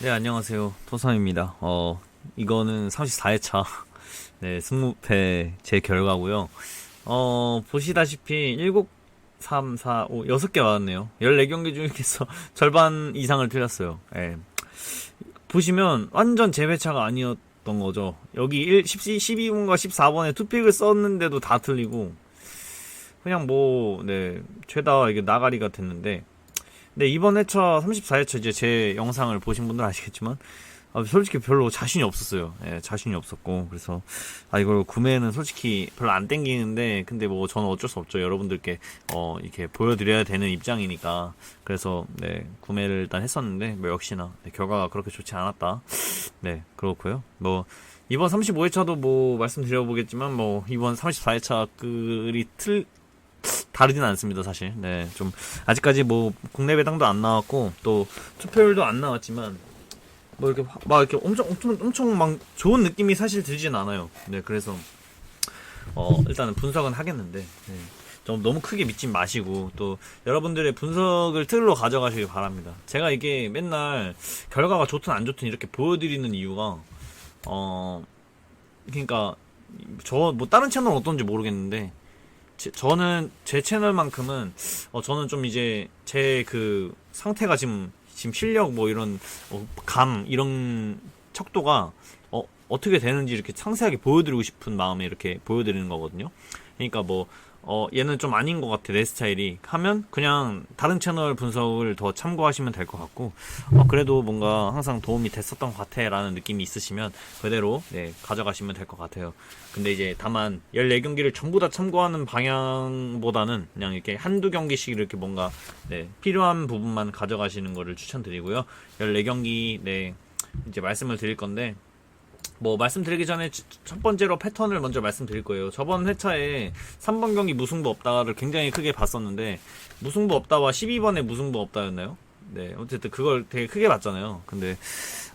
네, 안녕하세요. 토삼입니다. 어, 이거는 34회차, 네, 승무패 제 결과고요 어, 보시다시피 7, 3, 4, 5, 6개 맞았네요. 14경기 중에서 절반 이상을 틀렸어요. 예. 보시면 완전 제 회차가 아니었던 거죠. 여기 1, 10, 12분과 14번에 투픽을 썼는데도 다 틀리고, 그냥 뭐, 네, 최다 이게 나가리가 됐는데, 네, 이번 회차 34회차 이제 제 영상을 보신 분들 아시겠지만 아, 솔직히 별로 자신이 없었어요. 예, 자신이 없었고 그래서 아 이걸 구매는 솔직히 별로 안 땡기는데 근데 뭐 저는 어쩔 수 없죠. 여러분들께 어 이렇게 보여드려야 되는 입장이니까 그래서 네 구매를 일단 했었는데 뭐 역시나 네, 결과가 그렇게 좋지 않았다. 네 그렇고요. 뭐 이번 35회차도 뭐 말씀드려보겠지만 뭐 이번 34회차 글이 틀 다르진 않습니다, 사실. 네, 좀 아직까지 뭐 국내 배당도 안 나왔고 또 투표율도 안 나왔지만 뭐 이렇게 화- 막 이렇게 엄청 엄청 엄청 막 좋은 느낌이 사실 들진 않아요. 네, 그래서 어 일단은 분석은 하겠는데 네. 좀 너무 크게 믿지 마시고 또 여러분들의 분석을 틀로 가져가시기 바랍니다. 제가 이게 맨날 결과가 좋든 안 좋든 이렇게 보여드리는 이유가 어 그러니까 저 뭐 다른 채널 어떤지 모르겠는데 제- 저는 제 채널만큼은 어 저는 좀 이제 제 그 상태가 지금 지금 실력 뭐 이런 어, 감 이런 척도가 어 어떻게 되는지 이렇게 상세하게 보여드리고 싶은 마음에 이렇게 보여드리는 거거든요. 그러니까 뭐 어, 얘는 좀 아닌 것 같아, 내 스타일이. 하면, 그냥, 다른 채널 분석을 더 참고하시면 될 것 같고, 어, 그래도 뭔가 항상 도움이 됐었던 것 같아, 라는 느낌이 있으시면, 그대로, 네, 가져가시면 될 것 같아요. 근데 이제, 다만, 14경기를 전부 다 참고하는 방향보다는, 그냥 이렇게 한두 경기씩 이렇게 뭔가, 네, 필요한 부분만 가져가시는 거를 추천드리고요. 14경기, 네, 이제 말씀을 드릴 건데, 뭐 말씀드리기 전에 치- 첫 번째로 패턴을 먼저 말씀드릴 거예요. 저번 회차에 3번 경기 무승부 없다를 굉장히 크게 봤었는데 무승부 없다와 12번에 무승부 없다였나요? 네, 어쨌든 그걸 되게 크게 봤잖아요. 근데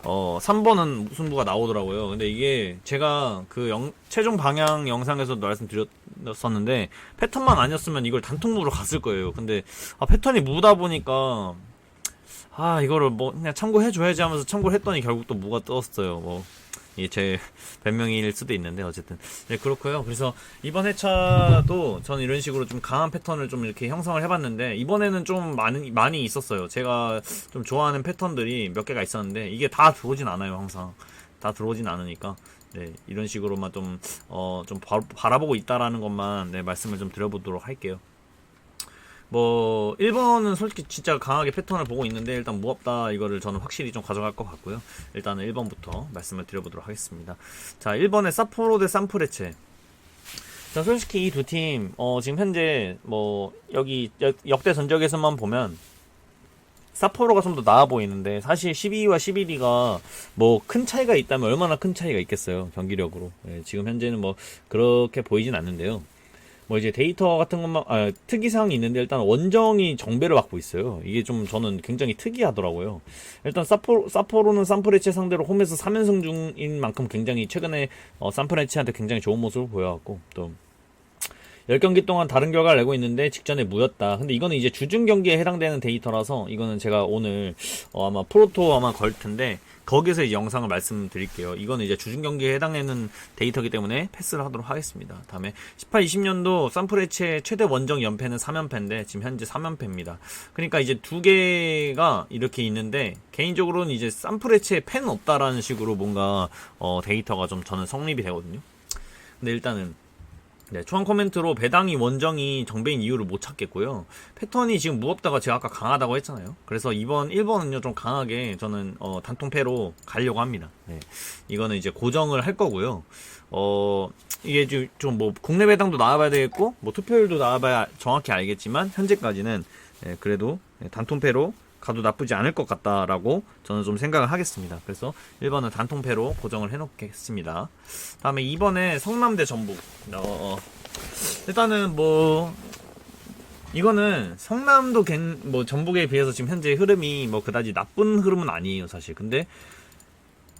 어 3번은 무승부가 나오더라고요. 근데 이게 제가 그 영- 최종 방향 영상에서도 말씀드렸었는데 패턴만 아니었으면 이걸 단통무로 갔을 거예요. 근데 아, 패턴이 무다 보니까 아 이거를 뭐 그냥 참고해 줘야지 하면서 참고를 했더니 결국 또 무가 떴어요. 뭐 이게 제 변명일 수도 있는데 어쨌든 네 그렇고요. 그래서 이번 회차도 저는 이런 식으로 좀 강한 패턴을 좀 이렇게 형성을 해봤는데 이번에는 좀 많이 많이 있었어요. 제가 좀 좋아하는 패턴들이 몇 개가 있었는데 이게 다 들어오진 않아요. 항상 다 들어오진 않으니까 네 이런 식으로만 좀 어 좀 바라보고 있다라는 것만 네 말씀을 좀 드려보도록 할게요. 뭐 1번은 솔직히 진짜 강하게 패턴을 보고 있는데 일단 무없다 이거를 저는 확실히 좀 가져갈 것 같고요. 일단은 1번부터 말씀을 드려보도록 하겠습니다. 자 1번에 사포로 대 산프레체 자 솔직히 이 두 팀 어, 지금 현재 뭐 여기 역, 역대 전적에서만 보면 사포로가 좀 더 나아 보이는데 사실 12위와 11위가 뭐 큰 차이가 있다면 얼마나 큰 차이가 있겠어요 경기력으로 예, 지금 현재는 뭐 그렇게 보이진 않는데요 뭐 이제 데이터 같은 것만 아, 특이사항이 있는데 일단 원정이 정배를 맡고 있어요. 이게 좀 저는 굉장히 특이하더라고요. 일단 사포 사포로는 산프레체 상대로 홈에서 3연승 중인 만큼 굉장히 최근에 어, 산프레체한테 굉장히 좋은 모습을 보여왔고 또 10경기 동안 다른 결과를 내고 있는데 직전에 무였다. 근데 이거는 이제 주중 경기에 해당되는 데이터라서 이거는 제가 오늘 어, 아마 프로토 아마 걸 텐데 거기서 이제 영상을 말씀드릴게요. 이거는 이제 주중 경기에 해당되는 데이터이기 때문에 패스를 하도록 하겠습니다. 다음에 18, 20년도 산프레체의 최대 원정 연패는 3연패인데 지금 현재 3연패입니다. 그러니까 이제 두 개가 이렇게 있는데 개인적으로는 이제 산프레체에 팬 없다라는 식으로 뭔가 어, 데이터가 좀 저는 성립이 되거든요. 근데 일단은 네, 초안 코멘트로 배당이 원정이 정배인 이유를 못 찾겠고요. 패턴이 지금 무겁다가 제가 아까 강하다고 했잖아요. 그래서 이번 1번은요, 좀 강하게 저는, 어, 단통패로 가려고 합니다. 네. 이거는 이제 고정을 할 거고요. 어, 이게 좀, 좀 뭐, 국내 배당도 나와봐야 되겠고, 뭐, 투표율도 나와봐야 정확히 알겠지만, 현재까지는, 예, 그래도 예, 단통패로 가도 나쁘지 않을 것 같다라고 저는 좀 생각을 하겠습니다. 그래서 1번은 단통패로 고정을 해놓겠습니다. 다음에 2번에 성남대 전북. 어, 일단은 뭐 이거는 성남도 겐, 뭐 전북에 비해서 지금 현재 흐름이 뭐 그다지 나쁜 흐름은 아니에요 사실. 근데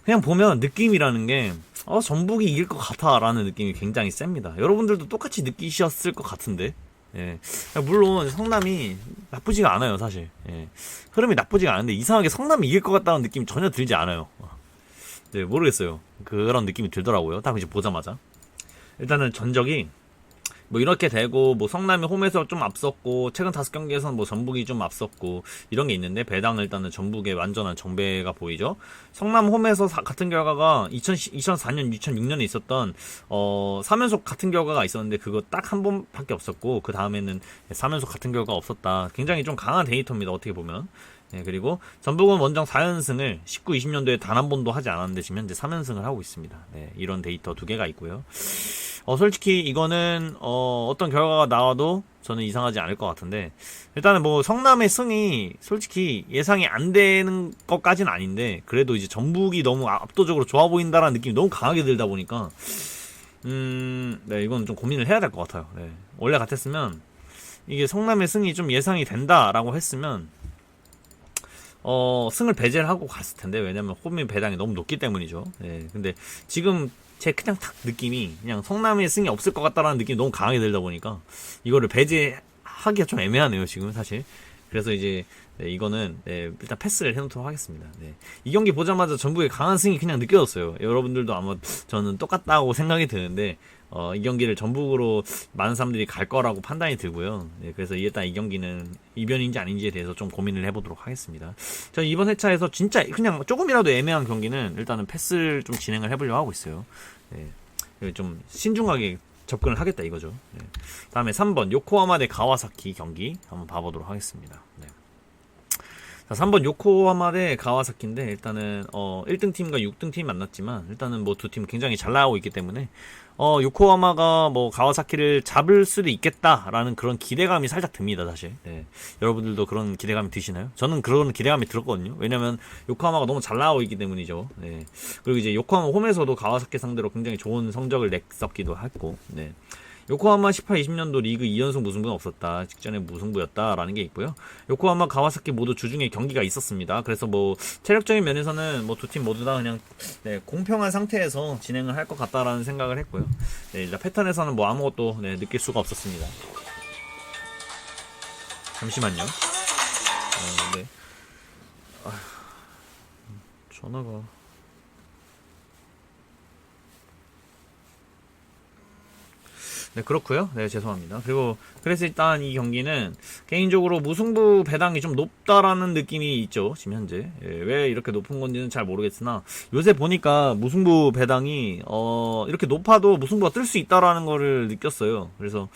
그냥 보면 느낌이라는 게 어, 전북이 이길 것 같아라는 느낌이 굉장히 셉니다. 여러분들도 똑같이 느끼셨을 것 같은데 예. 물론 성남이 나쁘지가 않아요, 사실. 예. 흐름이 나쁘지가 않은데 이상하게 성남이 이길 것 같다는 느낌이 전혀 들지 않아요. 네, 모르겠어요. 그런 느낌이 들더라고요. 딱 이제 보자마자. 일단은 전적이 뭐 이렇게 되고 뭐 성남이 홈에서 좀 앞섰고 최근 다섯 경기에서는 뭐 전북이 좀 앞섰고 이런 게 있는데 배당 일단은 전북의 완전한 정배가 보이죠. 성남 홈에서 사- 같은 결과가 2000, 2004년, 2006년에 있었던 어 3연속 같은 결과가 있었는데 그거 딱 한 번밖에 없었고 그 다음에는 3연속 같은 결과가 없었다. 굉장히 좀 강한 데이터입니다. 어떻게 보면. 네, 그리고 전북은 원정 4연승을 19, 20년도에 단 한 번도 하지 않았는데 지금 현재 3연승을 하고 있습니다. 네, 이런 데이터 두 개가 있고요. 어, 솔직히 이거는 어, 어떤 결과가 나와도 저는 이상하지 않을 것 같은데 일단은 뭐 성남의 승이 솔직히 예상이 안 되는 것까지는 아닌데 그래도 이제 전북이 너무 압도적으로 좋아 보인다라는 느낌이 너무 강하게 들다 보니까 음, 네, 이건 좀 고민을 해야 될 것 같아요. 네. 원래 같았으면 이게 성남의 승이 좀 예상이 된다라고 했으면 어, 승을 배제를 하고 갔을 텐데, 왜냐면 홈의 배당이 너무 높기 때문이죠. 예, 근데 지금 제 그냥 탁 느낌이, 그냥 성남의 승이 없을 것 같다라는 느낌이 너무 강하게 들다 보니까, 이거를 배제하기가 좀 애매하네요, 지금 사실. 그래서 이제, 네, 이거는, 네, 일단 패스를 해놓도록 하겠습니다. 네. 이 경기 보자마자 전북의 강한 승이 그냥 느껴졌어요. 여러분들도 아마 저는 똑같다고 생각이 드는데, 어, 이 경기를 전북으로 많은 사람들이 갈 거라고 판단이 들고요. 네, 그래서 일단 이 경기는 이변인지 아닌지에 대해서 좀 고민을 해보도록 하겠습니다. 저는 이번 회차에서 진짜 그냥 조금이라도 애매한 경기는 일단은 패스를 좀 진행을 해보려고 하고 있어요. 네, 좀 신중하게 접근을 하겠다 이거죠. 네. 다음에 3번 요코하마 대 가와사키 경기 한번 봐보도록 하겠습니다. 네. 자, 3번 요코하마 대 가와사키인데 일단은 어 1등 팀과 6등 팀이 만났지만 일단은 뭐 두 팀 굉장히 잘 나가고 있기 때문에 어 요코하마가 뭐 가와사키를 잡을 수도 있겠다라는 그런 기대감이 살짝 듭니다 사실. 네. 여러분들도 그런 기대감이 드시나요? 저는 그런 기대감이 들었거든요. 왜냐면 요코하마가 너무 잘 있기 때문이죠. 네. 그리고 이제 요코하마 홈에서도 가와사키 상대로 굉장히 좋은 성적을 냈었기도 했고. 네. 요코하마 18, 20년도 리그 2연속 무승부는 없었다. 직전에 무승부였다라는 게 있고요. 요코하마, 가와사키 모두 주중에 경기가 있었습니다. 그래서 뭐 체력적인 면에서는 뭐 두 팀 모두 다 그냥 네, 공평한 상태에서 진행을 할 것 같다라는 생각을 했고요. 네, 일단 패턴에서는 뭐 아무것도 네, 느낄 수가 없었습니다. 잠시만요. 어, 네. 아, 전화가 네, 그렇고요. 네, 죄송합니다. 그리고 그래서 일단 이 경기는 개인적으로 무승부 배당이 좀 높다라는 느낌이 있죠. 지금 현재. 예, 왜 이렇게 높은 건지는 잘 모르겠으나 요새 보니까 무승부 배당이 어, 이렇게 높아도 무승부가 뜰 수 있다라는 거를 느꼈어요. 그래서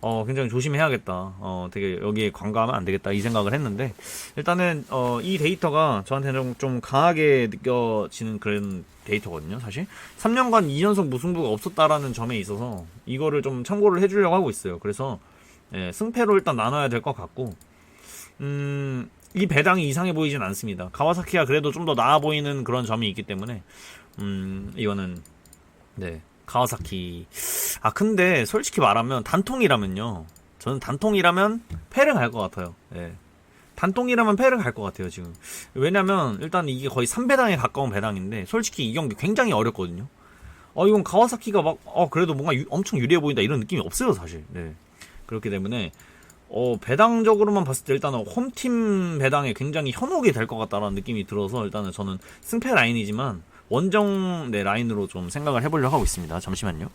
어, 굉장히 조심해야겠다. 어, 되게 여기에 관가하면 안 되겠다. 이 생각을 했는데, 일단은, 어, 이 데이터가 저한테는 좀 강하게 느껴지는 그런 데이터거든요, 사실. 3년간 2연속 무승부가 없었다라는 점에 있어서, 이거를 좀 참고를 해주려고 하고 있어요. 그래서, 예, 승패로 일단 나눠야 될 것 같고, 음, 이 배당이 이상해 보이진 않습니다. 가와사키가 그래도 좀 더 나아 보이는 그런 점이 있기 때문에, 음, 이거는, 네, 가와사키. 아, 근데 솔직히 말하면 단통이라면요. 저는 단통이라면 패를 갈 것 같아요. 예. 단통이라면 패를 갈 것 같아요, 지금. 왜냐면 일단 이게 거의 3배당에 가까운 배당인데 솔직히 이 경기 굉장히 어렵거든요. 어, 이건 가와사키가 막, 어, 그래도 뭔가 유- 엄청 유리해 보인다 이런 느낌이 없어요, 사실. 네. 그렇기 때문에 어, 배당적으로만 봤을 때 일단은 홈팀 배당에 굉장히 현혹이 될 것 같다라는 느낌이 들어서 일단은 저는 승패 라인이지만 원정 네, 라인으로 좀 생각을 해보려고 하고 있습니다. 잠시만요.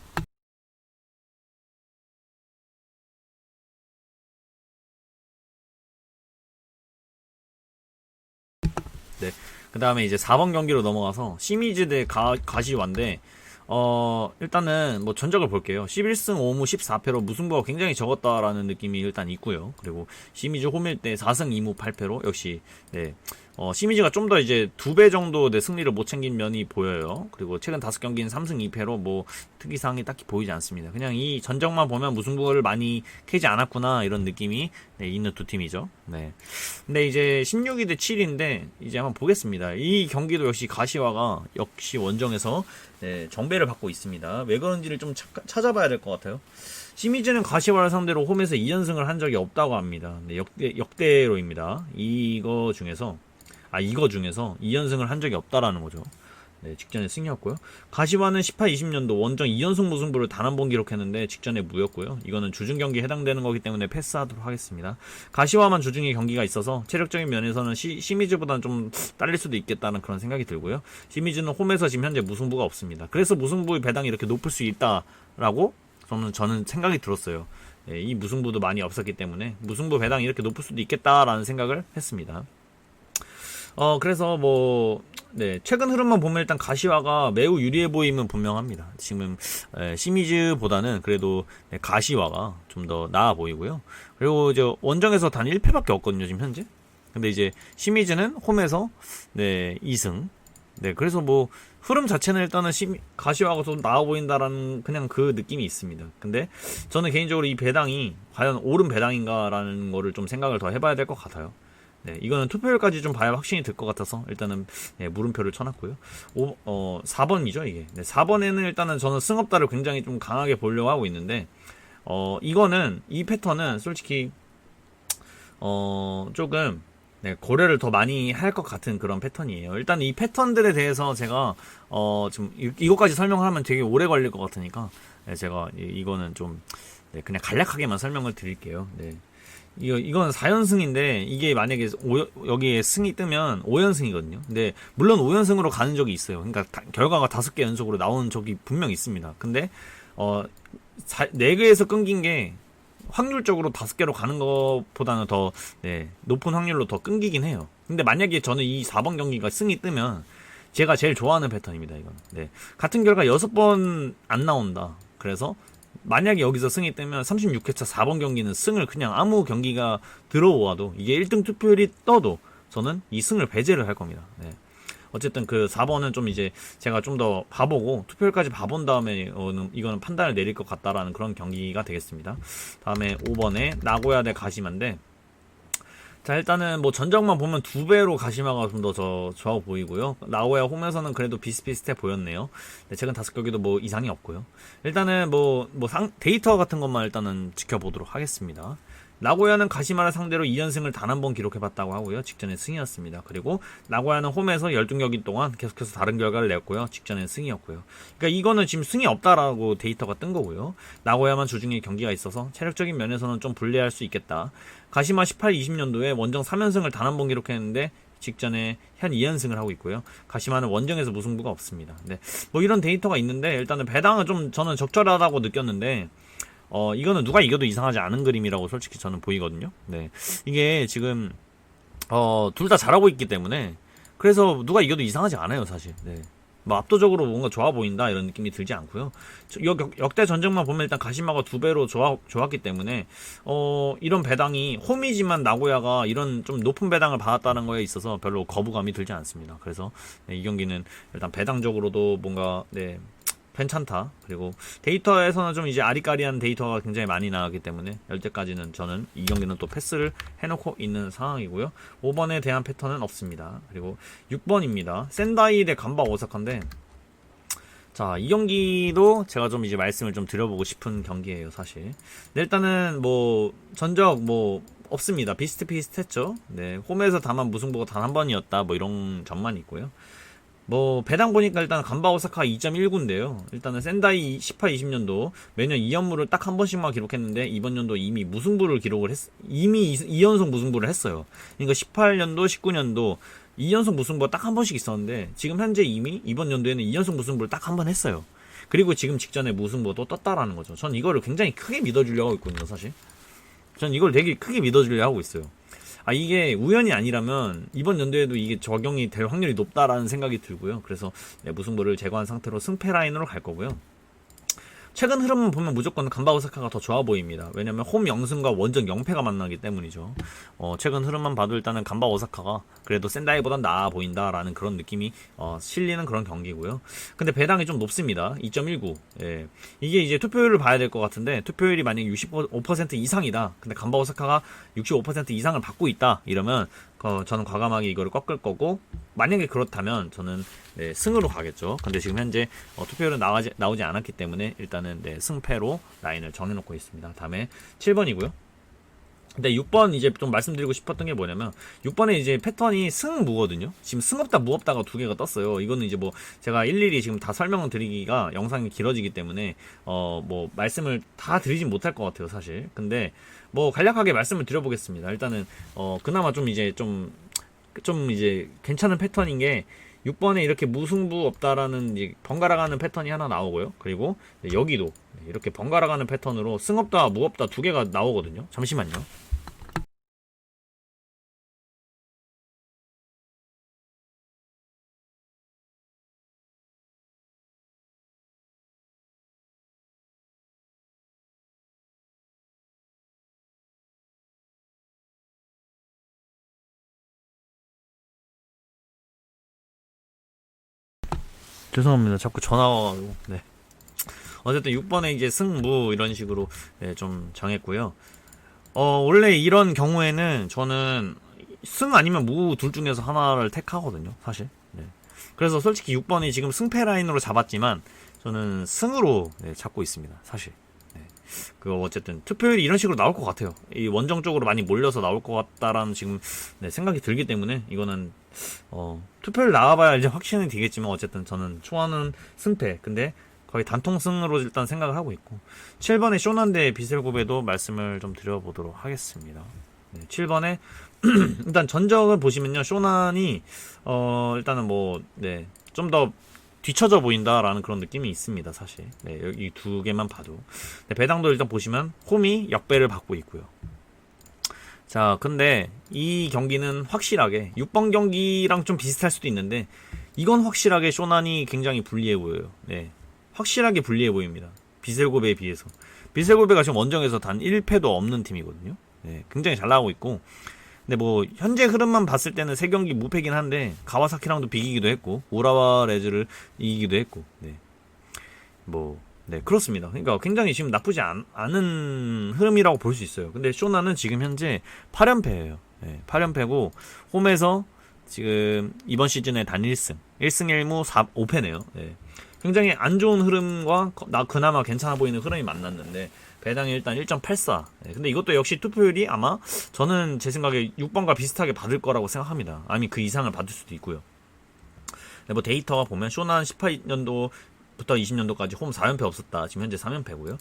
네. 그 다음에 이제 4번 경기로 넘어가서 시미즈 대 가, 가시와인데, 어, 일단은 뭐 전적을 볼게요. 11승 5무 14패로 무승부가 굉장히 적었다라는 느낌이 일단 있고요. 그리고 시미즈 홈일 때 4승 2무 8패로 역시, 네. 어, 시미즈가 좀 더 이제 두 배 정도 내 승리를 못 챙긴 면이 보여요. 그리고 최근 다섯 경기는 3승 2패로 뭐 특이사항이 딱히 보이지 않습니다. 그냥 이 전적만 보면 무승부를 많이 캐지 않았구나 이런 느낌이 네, 있는 두 팀이죠. 네. 근데 이제 16위 대 7인데 이제 한번 보겠습니다. 이 경기도 역시 가시화가 역시 원정에서 네, 정배를 받고 있습니다. 왜 그런지를 좀 찾- 찾아봐야 될 것 같아요. 시미즈는 가시화를 상대로 홈에서 2연승을 한 적이 없다고 합니다. 네, 역대, 역대로입니다. 이거 중에서 아 이거 중에서 2연승을 한 적이 없다라는 거죠. 네, 직전에 승이었고요. 가시화는 18, 20년도 원정 2연속 무승부를 단 한 번 기록했는데 직전에 무였고요. 이거는 주중 경기에 해당되는 거기 때문에 패스하도록 하겠습니다. 가시화만 주중에 경기가 있어서 체력적인 면에서는 시, 시미즈보다는 좀 딸릴 수도 있겠다는 그런 생각이 들고요. 시미즈는 홈에서 지금 현재 무승부가 없습니다. 그래서 무승부의 배당이 이렇게 높을 수 있다라고 저는 저는 생각이 들었어요. 예, 이 무승부도 많이 없었기 때문에 무승부 배당이 이렇게 높을 수도 있겠다라는 생각을 했습니다. 어 그래서 뭐 네, 최근 흐름만 보면 일단 가시화가 매우 유리해 보임은 분명합니다. 지금 에, 시미즈보다는 그래도 네, 가시화가 좀 더 나아 보이고요. 그리고 저 원정에서 단 1패밖에 없거든요, 지금 현재. 근데 이제 시미즈는 홈에서 네, 2승. 네, 그래서 뭐 흐름 자체는 일단은 시미, 가시화가 좀 나아 보인다라는 그냥 그 느낌이 있습니다. 근데 저는 개인적으로 이 배당이 과연 옳은 배당인가라는 거를 좀 생각을 더 해봐야 될 것 같아요. 네, 이거는 투표율까지 좀 봐야 확신이 들 것 같아서 일단은 네, 물음표를 쳐놨고요. 오, 어, 4번이죠 이게. 네, 4번에는 일단은 저는 승업다를 굉장히 좀 강하게 보려고 하고 있는데, 어, 이거는 이 패턴은 솔직히 어, 조금 네, 고려를 더 많이 할 것 같은 그런 패턴이에요. 일단 이 패턴들에 대해서 제가 어, 좀 이, 이것까지 설명을 하면 되게 오래 걸릴 것 같으니까 네, 제가 이, 이거는 좀 네, 그냥 간략하게만 설명을 드릴게요. 네. 이거 이건 4연승인데 이게 만약에 오, 여기에 승이 뜨면 5연승이거든요. 근데 물론 5연승으로 가는 적이 있어요. 그러니까 다, 결과가 다섯 개 연속으로 나오는 적이 분명 있습니다. 근데 어 4개에서 끊긴 게 확률적으로 다섯 개로 가는 것보다는 더 네, 높은 확률로 더 끊기긴 해요. 근데 만약에 저는 이 4번 경기가 승이 뜨면 제가 제일 좋아하는 패턴입니다. 이건. 네. 같은 결과 6번 안 나온다. 그래서 만약에 여기서 승이 뜨면 36회차 4번 경기는 승을 그냥 아무 경기가 들어와도 이게 1등 투표율이 떠도 저는 이 승을 배제를 할 겁니다. 네. 어쨌든 그 4번은 좀 이제 제가 좀 더 봐보고 투표율까지 봐본 다음에 이거는 판단을 내릴 것 같다라는 그런 경기가 되겠습니다. 다음에 5번에 나고야 대 가시마인데 자 일단은 뭐 전적만 보면 두 배로 가시마가 좀더 좋아 보이고요. 나고야 홈에서는 그래도 비슷비슷해 보였네요. 네, 최근 다섯 경기도 뭐 이상이 없고요. 일단은 뭐뭐 데이터 같은 것만 일단은 지켜보도록 하겠습니다. 나고야는 가시마를 상대로 2연승을 단 한 번 기록해봤다고 하고요. 직전에 승이었습니다. 그리고 나고야는 홈에서 12경기 동안 계속해서 다른 결과를 냈고요. 직전에 승이었고요. 그러니까 이거는 지금 승이 없다라고 데이터가 뜬 거고요. 나고야만 주중에 경기가 있어서 체력적인 면에서는 좀 불리할 수 있겠다. 가시마 18, 20년도에 원정 3연승을 단 한 번 기록했는데 직전에 현 2연승을 하고 있고요. 가시마는 원정에서 무승부가 없습니다. 네. 뭐 이런 데이터가 있는데 일단은 배당은 좀 저는 적절하다고 느꼈는데 어, 이거는 누가 이겨도 이상하지 않은 그림이라고 솔직히 저는 보이거든요. 네. 이게 지금, 어, 둘 다 잘하고 있기 때문에, 그래서 누가 이겨도 이상하지 않아요, 사실. 네. 뭐 압도적으로 뭔가 좋아 보인다 이런 느낌이 들지 않고요. 역, 역대 전적만 보면 일단 가시마가 두 배로 좋아, 좋았기 때문에 어 이런 배당이 홈이지만 나고야가 이런 좀 높은 배당을 받았다는 거에 있어서 별로 거부감이 들지 않습니다. 그래서 네, 이 경기는 일단 배당적으로도 뭔가 네 괜찮다. 그리고 데이터에서는 좀 이제 아리까리한 데이터가 굉장히 많이 나왔기 때문에 열때까지는 저는 이 경기는 또 패스를 해놓고 있는 상황이고요. 5번에 대한 패턴은 없습니다. 그리고 6번입니다. 센다이 대 간바 오사카인데 자, 이 경기도 제가 좀 이제 말씀을 좀 드려보고 싶은 경기예요, 사실. 네, 일단은 뭐 전적 뭐 없습니다. 비슷비슷했죠. 네, 홈에서 다만 무승부가 단 한 번이었다. 뭐 이런 점만 있고요. 뭐 배당 보니까 일단 간바 오사카 2.19인데요. 일단은 센다이 18, 20년도 매년 2연무를 딱 한 번씩만 기록했는데 이번 연도 이미 무승부를 기록을 했 이미 2연속 무승부를 했어요. 그러니까 18년도, 19년도 2연속 무승부가 딱 한 번씩 있었는데 지금 현재 이미 이번 연도에는 2연속 무승부를 딱 한 번 했어요. 그리고 지금 직전에 무승부가 또 떴다라는 거죠. 전 이거를 굉장히 크게 믿어주려고 하고 있거든요, 사실. 전 이걸 되게 크게 믿어주려고 하고 있어요. 아 이게 우연이 아니라면 이번 연도에도 이게 적용이 될 확률이 높다라는 생각이 들고요. 그래서 네, 무승부를 제거한 상태로 승패 라인으로 갈 거고요. 최근 흐름을 보면 무조건 간바 오사카가 더 좋아 보입니다. 왜냐면 홈 영승과 원정 영패가 만나기 때문이죠. 어, 최근 흐름만 봐도 일단은 간바 오사카가 그래도 센다이보단 나아 보인다라는 그런 느낌이 어, 실리는 그런 경기고요. 근데 배당이 좀 높습니다. 2.19. 예. 이게 이제 투표율을 봐야 될 것 같은데 투표율이 만약 65% 이상이다. 근데 간바 오사카가 65% 이상을 받고 있다. 이러면 어, 저는 과감하게 이거를 꺾을 거고 만약에 그렇다면 저는 네, 승으로 가겠죠. 근데 지금 현재 어, 투표율은 나오지, 나오지 않았기 때문에 일단은 네, 승패로 라인을 정해놓고 있습니다. 다음에 7번이고요. 근데 6번 이제 좀 말씀드리고 싶었던 게 뭐냐면 6번에 이제 패턴이 승무거든요. 지금 승없다 무없다가 두 개가 떴어요. 이거는 이제 뭐 제가 일일이 지금 다 설명을 드리기가 영상이 길어지기 때문에 어 뭐 말씀을 다 드리진 못할 것 같아요, 사실. 근데 뭐 간략하게 말씀을 드려보겠습니다. 일단은 어 그나마 좀 이제 좀좀 이제 괜찮은 패턴인 게 6번에 이렇게 무승부 없다라는 이제 번갈아 가는 패턴이 하나 나오고요. 그리고 여기도 이렇게 번갈아 가는 패턴으로 승없다 무없다 두 개가 나오거든요. 잠시만요. 죄송합니다. 자꾸 전화 와가지고. 네. 어쨌든 6번에 이제 승무 이런 식으로 네, 좀 정했고요. 어, 원래 이런 경우에는 저는 승 아니면 무 둘 중에서 하나를 택하거든요. 사실. 네. 그래서 솔직히 6번이 지금 승패 라인으로 잡았지만 저는 승으로 네, 잡고 있습니다. 사실. 네. 그 어쨌든 투표율이 이런 식으로 나올 것 같아요. 이 원정 쪽으로 많이 몰려서 나올 것 같다라는 지금 네, 생각이 들기 때문에 이거는 어, 투표를 나와봐야 이제 확신이 되겠지만 어쨌든 저는 좋아하는 승패. 근데 거의 단통승으로 일단 생각을 하고 있고 7번의 쇼난데 비셀고베도 말씀을 좀 드려보도록 하겠습니다. 네, 7번에 일단 전적을 보시면요 쇼난이 어 일단은 뭐 네 좀 더 뒤쳐져 보인다라는 그런 느낌이 있습니다 사실 네, 여기 두 개만 봐도 네, 배당도 일단 보시면 홈이 역배를 받고 있고요 자, 근데 이 경기는 확실하게 6번 경기랑 좀 비슷할 수도 있는데 이건 확실하게 쇼난이 굉장히 불리해 보여요. 네. 확실하게 불리해 보입니다. 비셀고베에 비해서. 비셀고베가 지금 원정에서 단 1패도 없는 팀이거든요. 네. 굉장히 잘 나가고 있고 근데 뭐 현재 흐름만 봤을 때는 세 경기 무패긴 한데 가와사키랑도 비기기도 했고 우라와 레즈를 이기기도 했고 네. 뭐 네, 그렇습니다. 그러니까 굉장히 지금 나쁘지 않, 은 흐름이라고 볼 수 있어요. 근데 쇼나는 지금 현재 8연패예요. 네, 8연패고 홈에서 지금 이번 시즌에 단 1승, 1승 1무 4, 5패네요. 네. 굉장히 안 좋은 흐름과 나 그나마 괜찮아 보이는 흐름이 만났는데 배당이 일단 1.84. 네, 근데 이것도 역시 투표율이 아마 저는 제 생각에 6번과 비슷하게 받을 거라고 생각합니다. 아니 그 이상을 받을 수도 있고요. 네, 뭐 데이터가 보면 쇼난 18년도 부터 20년도까지 홈 4연패 없었다. 지금 현재 3연패고요.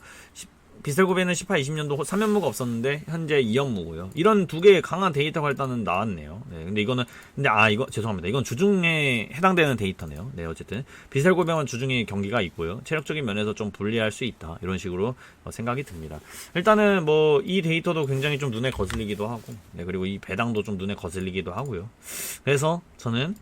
비셀고베는 18, 20년도 3연무가 없었는데 현재 2연무고요. 이런 두 개의 강한 데이터가 일단은 나왔네요. 네, 근데 이거는 근데 아 이거 죄송합니다. 이건 주중에 해당되는 데이터네요. 네, 어쨌든 비셀고베는 주중에 경기가 있고요. 체력적인 면에서 좀 불리할 수 있다. 이런 식으로 어, 생각이 듭니다. 일단은 뭐 이 데이터도 굉장히 좀 눈에 거슬리기도 하고, 네, 그리고 이 배당도 좀 눈에 거슬리기도 하고요. 그래서 저는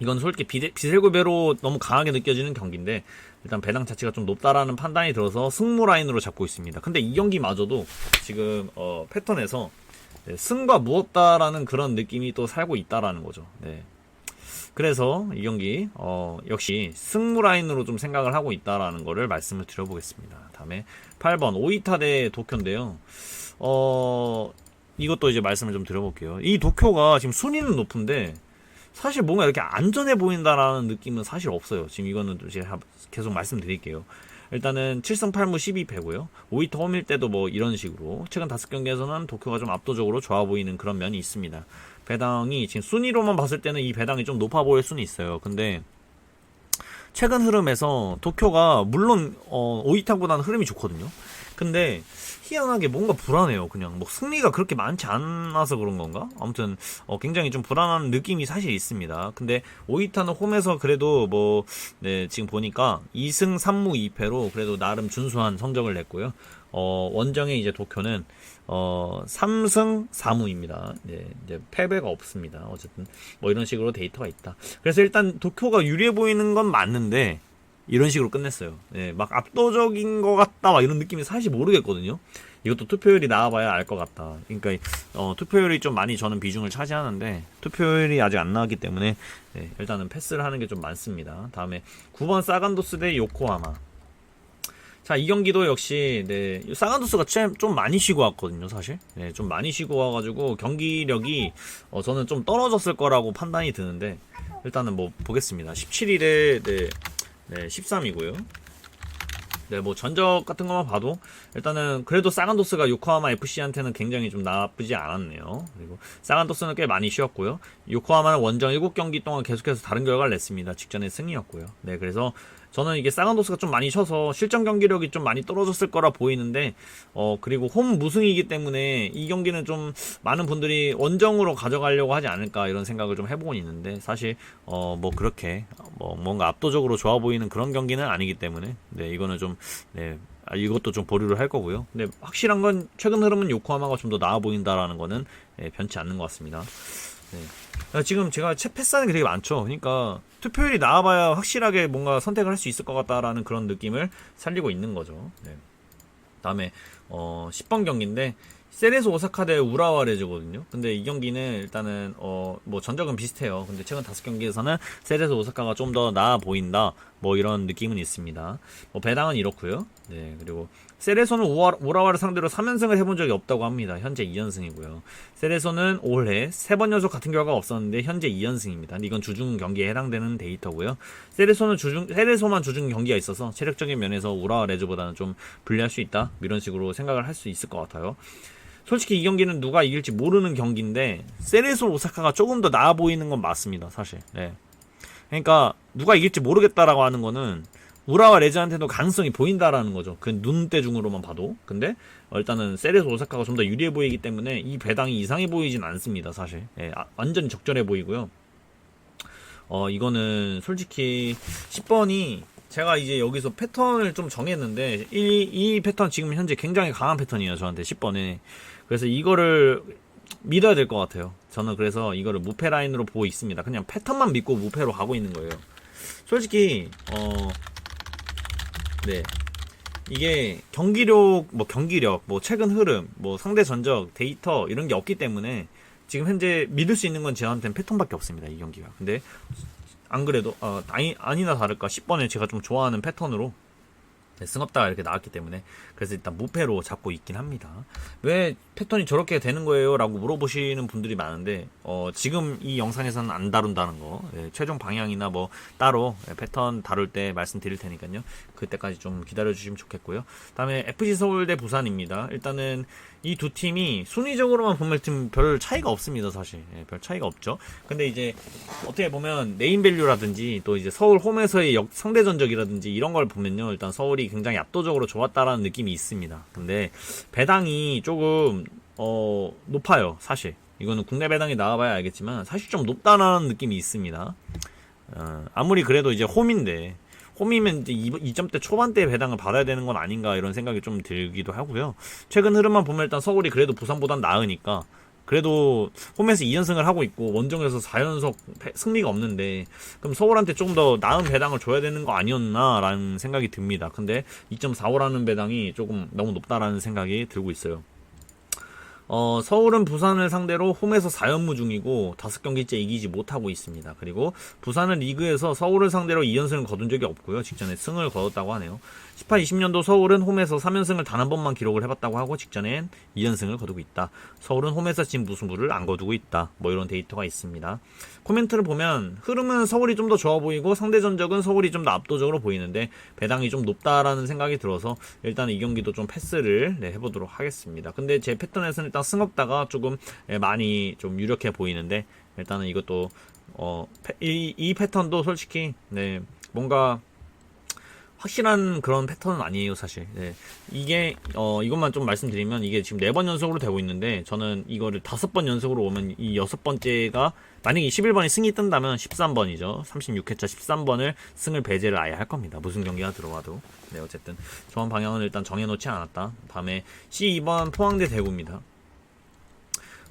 이건 솔직히 비대, 비셀고배로 너무 강하게 느껴지는 경기인데 일단 배당 자체가 좀 높다라는 판단이 들어서 승무 라인으로 잡고 있습니다. 근데 이 경기마저도 지금 어, 패턴에서 네, 승과 무없다라는 그런 느낌이 또 살고 있다라는 거죠. 네. 그래서 이 경기 어, 역시 승무 라인으로 좀 생각을 하고 있다라는 거를 말씀을 드려보겠습니다. 다음에 8번 오이타 대 도쿄인데요. 어, 이것도 이제 말씀을 좀 드려볼게요. 이 도쿄가 지금 순위는 높은데 사실 뭔가 이렇게 안전해 보인다라는 느낌은 사실 없어요. 지금 이거는 제가 계속 말씀드릴게요. 일단은 7승 8무 12패고요. 5위 홈일 때도 뭐 이런 식으로 최근 5경기에서는 도쿄가 좀 압도적으로 좋아 보이는 그런 면이 있습니다. 배당이 지금 순위로만 봤을 때는 이 배당이 좀 높아 보일 수는 있어요. 근데 최근 흐름에서 도쿄가 물론 어, 오이타보다는 흐름이 좋거든요. 근데 희한하게 뭔가 불안해요. 그냥 뭐 승리가 그렇게 많지 않아서 그런 건가? 아무튼 어, 굉장히 좀 불안한 느낌이 사실 있습니다. 근데 오이타는 홈에서 그래도 뭐 네, 지금 보니까 2승 3무 2패로 그래도 나름 준수한 성적을 냈고요. 어, 원정에 이제 도쿄는 어, 3승 4무입니다. 네, 이제 패배가 없습니다. 어쨌든 뭐 이런 식으로 데이터가 있다. 그래서 일단 도쿄가 유리해 보이는 건 맞는데 이런 식으로 끝냈어요. 네, 막 압도적인 것 같다, 막 이런 느낌이 사실 모르겠거든요. 이것도 투표율이 나와봐야 알 것 같다. 그러니까 어, 투표율이 좀 많이 저는 비중을 차지하는데 투표율이 아직 안 나왔기 때문에 네, 일단은 패스를 하는 게 좀 많습니다. 다음에 9번 사간도스 대 요코하마. 자, 이 경기도 역시, 네, 사간도스가 좀 많이 쉬고 왔거든요, 사실. 네, 좀 많이 쉬고 와가지고, 경기력이, 어, 저는 좀 떨어졌을 거라고 판단이 드는데, 일단은 뭐, 보겠습니다. 17일에, 네, 네, 13이고요. 네, 뭐 전적 같은 것만 봐도 일단은 그래도 사간도스가 요코하마 FC한테는 굉장히 좀 나쁘지 않았네요. 그리고 사간도스는 꽤 많이 쉬었고요. 요코하마는 원정 7경기 동안 계속해서 다른 결과를 냈습니다. 직전에 승이었고요. 네, 그래서 저는 이게 사간도스가 좀 많이 쉬어서 실전 경기력이 좀 많이 떨어졌을 거라 보이는데 어 그리고 홈 무승이기 때문에 이 경기는 좀 많은 분들이 원정으로 가져가려고 하지 않을까 이런 생각을 좀 해보고 있는데 사실 어 뭐 그렇게 뭐 뭔가 압도적으로 좋아 보이는 그런 경기는 아니기 때문에 네 이거는 좀 네. 아, 이것도 좀 보류를 할 거고요. 근데 확실한 건 최근 흐름은 요코하마가 좀 더 나아 보인다라는 거는 예, 변치 않는 것 같습니다. 네. 아, 지금 제가 채 패스하는 게 되게 많죠. 그러니까 투표율이 나와봐야 확실하게 뭔가 선택을 할 수 있을 것 같다라는 그런 느낌을 살리고 있는 거죠. 네. 다음에 어 10번 경기인데 세레스 오사카 대 우라와 레즈거든요. 근데 이 경기는 일단은 어 뭐 전적은 비슷해요. 근데 최근 다섯 경기에서는 세레스 오사카가 좀 더 나아 보인다. 뭐 이런 느낌은 있습니다. 뭐 배당은 이렇고요. 네 그리고 세레소는 우라와를 상대로 3연승을 해본 적이 없다고 합니다. 현재 2연승이고요. 세레소는 올해 3번 연속 같은 결과가 없었는데 현재 2연승입니다. 근데 이건 주중 경기에 해당되는 데이터고요. 세레소는 주중 세레소만 주중 경기가 있어서 체력적인 면에서 우라와 레즈보다는 좀 불리할 수 있다. 이런 식으로 생각을 할 수 있을 것 같아요. 솔직히 이 경기는 누가 이길지 모르는 경기인데 세레소 오사카가 조금 더 나아 보이는 건 맞습니다. 사실. 네. 그러니까 누가 이길지 모르겠다라고 하는 거는 우라와 레즈한테도 가능성이 보인다라는 거죠. 그 눈대중으로만 봐도. 근데 어, 일단은 세레스 오사카가 좀 더 유리해 보이기 때문에 이 배당이 이상해 보이진 않습니다. 사실. 예, 아, 완전히 적절해 보이고요. 어 이거는 솔직히 10번이 제가 이제 여기서 패턴을 좀 정했는데 이, 이 패턴 지금 현재 굉장히 강한 패턴이에요. 저한테 10번에. 그래서 이거를 믿어야 될 것 같아요. 저는 그래서 이거를 무패 라인으로 보고 있습니다. 그냥 패턴만 믿고 무패로 가고 있는 거예요. 솔직히 어 네. 이게 경기력, 뭐 경기력, 뭐 최근 흐름, 뭐 상대 전적, 데이터 이런 게 없기 때문에 지금 현재 믿을 수 있는 건 저한테는 패턴밖에 없습니다. 이 경기가. 근데 안 그래도 어, 아니, 아니나 다를까 10번에 제가 좀 좋아하는 패턴으로 네, 승업다가 이렇게 나왔기 때문에 그래서 일단 무패로 잡고 있긴 합니다. 왜 패턴이 저렇게 되는 거예요? 라고 물어보시는 분들이 많은데 어, 지금 이 영상에서는 안 다룬다는 거 예, 최종 방향이나 뭐 따로 예, 패턴 다룰 때 말씀드릴 테니까요. 그때까지 좀 기다려 주시면 좋겠고요. 다음에 FC 서울 대 부산입니다. 일단은 이 두 팀이 순위적으로만 보면 지금 별 차이가 없습니다, 사실. 예, 별 차이가 없죠. 근데 이제 어떻게 보면 네임밸류라든지 또 이제 서울 홈에서의 역, 상대 전적이라든지 이런 걸 보면요. 일단 서울이 굉장히 압도적으로 좋았다라는 느낌이 있습니다. 근데 배당이 조금 어 높아요, 사실. 이거는 국내 배당이 나와봐야 알겠지만 사실 좀 높다라는 느낌이 있습니다. 어, 아무리 그래도 이제 홈인데 홈이면 이제 2점대 초반대 배당을 받아야 되는 건 아닌가 이런 생각이 좀 들기도 하고요. 최근 흐름만 보면 일단 서울이 그래도 부산보단 나으니까 그래도 홈에서 2연승을 하고 있고 원정에서 4연속 승리가 없는데 그럼 서울한테 조금 더 나은 배당을 줘야 되는 거 아니었나라는 생각이 듭니다. 근데 2.45라는 배당이 조금 너무 높다라는 생각이 들고 있어요. 어, 서울은 부산을 상대로 홈에서 4연무 중이고 5경기째 이기지 못하고 있습니다. 그리고 부산은 리그에서 서울을 상대로 2연승을 거둔 적이 없고요. 직전에 승을 거뒀다고 하네요. 18, 20년도 서울은 홈에서 3연승을 단 한 번만 기록을 해봤다고 하고 직전엔 2연승을 거두고 있다. 서울은 홈에서 진 무승부를 안 거두고 있다. 뭐 이런 데이터가 있습니다. 코멘트를 보면 흐름은 서울이 좀 더 좋아 보이고 상대 전적은 서울이 좀 더 압도적으로 보이는데 배당이 좀 높다라는 생각이 들어서 일단 이 경기도 좀 패스를 네, 해보도록 하겠습니다. 근데 제 패턴에서는 일단 승업다가 조금 예, 많이 좀 유력해 보이는데 일단은 이것도 어, 패- 이, 이 패턴도 솔직히 네, 뭔가 확실한 그런 패턴은 아니에요, 사실. 네. 이게, 어, 이것만 좀 말씀드리면, 이게 지금 네 번 연속으로 되고 있는데, 저는 이거를 다섯 번 연속으로 오면 이 여섯 번째가, 만약에 11번이 승이 뜬다면 13번이죠. 36회차 13번을 승을 배제를 아예 할 겁니다. 무슨 경기가 들어와도. 네, 어쨌든. 좋은 방향은 일단 정해 놓지 않았다. 다음에 C2번 포항대 대구입니다.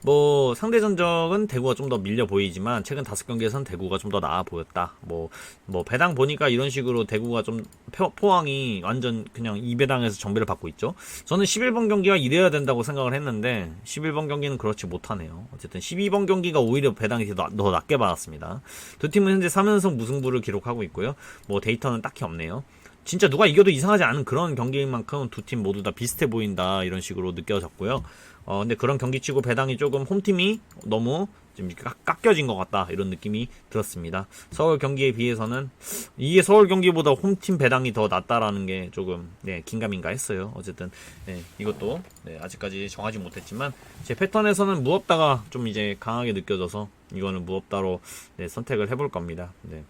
뭐 상대 전적은 대구가 좀 더 밀려 보이지만 최근 다섯 경기에선 대구가 좀 더 나아 보였다. 뭐뭐 배당 보니까 이런 식으로 대구가 좀 포- 포항이 완전 그냥 이 배당에서 정배를 받고 있죠. 저는 11번 경기가 이래야 된다고 생각을 했는데 11번 경기는 그렇지 못하네요. 어쨌든 12번 경기가 오히려 배당이 더, 낮- 더 낮게 받았습니다. 두 팀은 현재 3연승 무승부를 기록하고 있고요. 뭐 데이터는 딱히 없네요. 진짜 누가 이겨도 이상하지 않은 그런 경기인 만큼 두 팀 모두 다 비슷해 보인다 이런 식으로 느껴졌고요. 어 근데 그런 경기치고 배당이 조금 홈팀이 너무 좀 깎여진 것 같다 이런 느낌이 들었습니다. 서울 경기에 비해서는 이게 서울 경기보다 홈팀 배당이 더 낫다라는 게 조금 네, 긴가민가 했어요. 어쨌든 네, 이것도 네, 아직까지 정하지 못했지만 제 패턴에서는 무업다가 좀 이제 강하게 느껴져서 이거는 무업다로 네, 선택을 해볼 겁니다. 네.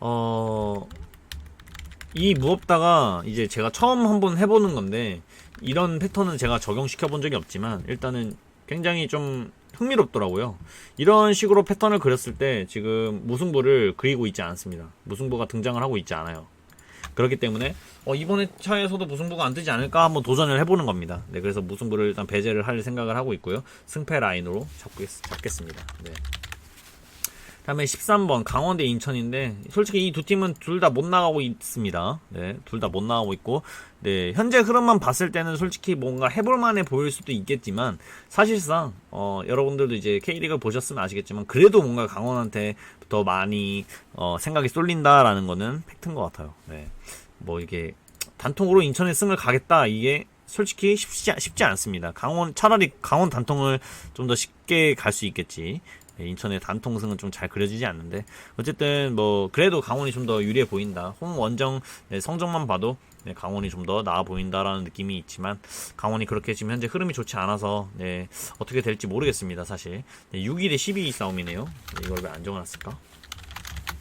어, 이 무업다가 이제 제가 처음 한번 해보는 건데 이런 패턴은 제가 적용시켜 본 적이 없지만 일단은 굉장히 좀 흥미롭더라고요. 이런 식으로 패턴을 그렸을 때 지금 무승부를 그리고 있지 않습니다. 무승부가 등장을 하고 있지 않아요. 그렇기 때문에 어, 이번 회차에서도 무승부가 안 뜨지 않을까 한번 도전을 해보는 겁니다. 네, 그래서 무승부를 일단 배제를 할 생각을 하고 있고요. 승패 라인으로 잡겠, 잡겠습니다. 네. 다음에 13번 강원 대 인천인데 솔직히 이 두 팀은 둘 다 못 나가고 있습니다. 네, 둘 다 못 나가고 있고 네, 현재 흐름만 봤을 때는 솔직히 뭔가 해볼 만해 보일 수도 있겠지만 사실상 어, 여러분들도 이제 K리그 보셨으면 아시겠지만 그래도 뭔가 강원한테 더 많이 어, 생각이 쏠린다라는 거는 팩트인 것 같아요. 네. 뭐 이게 단통으로 인천에 승을 가겠다 이게 솔직히 쉽지, 쉽지 않습니다. 강원 차라리 강원 단통을 좀 더 쉽게 갈 수 있겠지. 네, 인천의 단통승은 좀 잘 그려지지 않는데 어쨌든 뭐 그래도 강원이 좀 더 유리해 보인다. 홈 원정 네, 성적만 봐도 네, 강원이 좀 더 나아 보인다라는 느낌이 있지만 강원이 그렇게 지금 현재 흐름이 좋지 않아서 네, 어떻게 될지 모르겠습니다. 사실 네, 6위 대 12위 싸움이네요. 네, 이걸 왜 안 적어놨을까?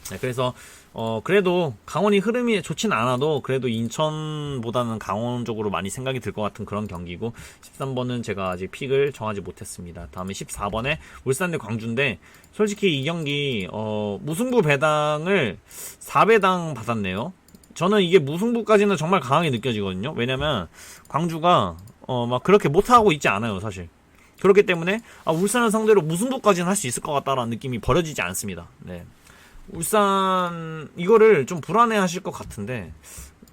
네, 그래서 어 그래도 강원이 흐름이 좋진 않아도 그래도 인천보다는 강원 쪽으로 많이 생각이 들 것 같은 그런 경기고 13번은 제가 아직 픽을 정하지 못했습니다. 다음에 14번에 울산 대 광주인데 솔직히 이 경기 어 무승부 배당을 4배당 받았네요. 저는 이게 무승부까지는 정말 강하게 느껴지거든요. 왜냐면 광주가 어 막 그렇게 못하고 있지 않아요, 사실. 그렇기 때문에 아, 울산을 상대로 무승부까지는 할 수 있을 것 같다라는 느낌이 버려지지 않습니다. 네. 울산 이거를 좀 불안해 하실 것 같은데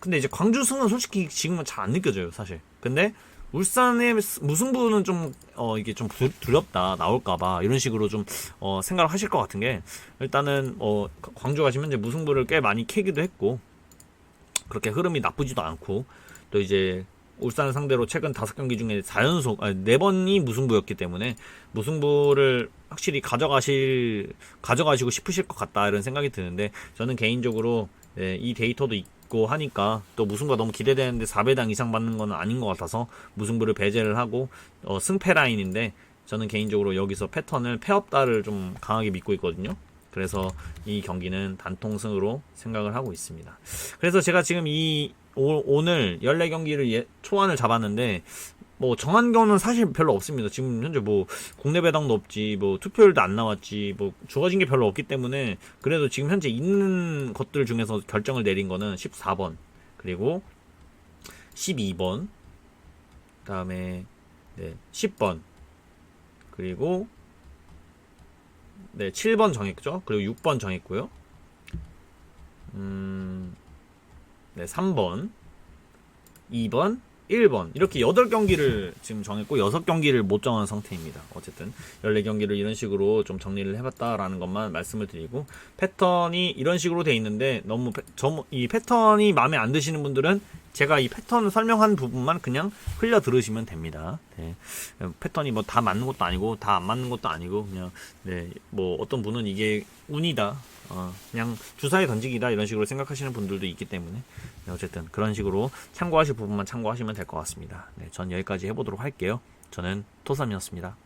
근데 이제 광주승은 솔직히 지금은 잘 안 느껴져요 사실. 근데 울산의 무승부는 좀 어 이게 좀 두- 두렵다 나올까봐 이런 식으로 좀 어 생각을 하실 것 같은 게 일단은 어 광주 가시면 이제 무승부를 꽤 많이 캐기도 했고 그렇게 흐름이 나쁘지도 않고 또 이제 울산을 상대로 최근 다섯 경기 중에 4연속 아니 4번이 무승부였기 때문에 무승부를 확실히 가져가실 가져가시고 싶으실 것 같다 이런 생각이 드는데 저는 개인적으로 네, 이 데이터도 있고 하니까 또 무승부가 너무 기대되는데 4배당 이상 받는 건 아닌 것 같아서 무승부를 배제를 하고 어, 승패 라인인데 저는 개인적으로 여기서 패턴을 패업다를 좀 강하게 믿고 있거든요. 그래서 이 경기는 단통승으로 생각을 하고 있습니다. 그래서 제가 지금 이 오, 늘 14경기를 예, 초안을 잡았는데 뭐 정한 거는 사실 별로 없습니다. 지금 현재 뭐 국내 배당도 없지, 뭐 투표율도 안 나왔지, 뭐 주어진 게 별로 없기 때문에 그래도 지금 현재 있는 것들 중에서 결정을 내린 거는 14번 그리고 12번 그다음에 네, 10번 그리고 네 7번 정했죠. 그리고 6번 정했고요. 음, 네 3번 2번, 1번 이렇게 8경기를 지금 정했고 6경기를 못 정한 상태입니다. 어쨌든 14경기를 이런 식으로 좀 정리를 해봤다라는 것만 말씀을 드리고 패턴이 이런 식으로 돼 있는데 너무 이 패턴이 마음에 안 드시는 분들은 제가 이 패턴을 설명한 부분만 그냥 흘려 들으시면 됩니다. 네. 패턴이 뭐 다 맞는 것도 아니고 다 안 맞는 것도 아니고 그냥 네, 뭐 어떤 분은 이게 운이다. 어, 그냥 주사위 던지기다 이런 식으로 생각하시는 분들도 있기 때문에 네, 어쨌든 그런 식으로 참고하실 부분만 참고하시면 될 것 같습니다. 네, 전 여기까지 해보도록 할게요. 저는 토삼이었습니다.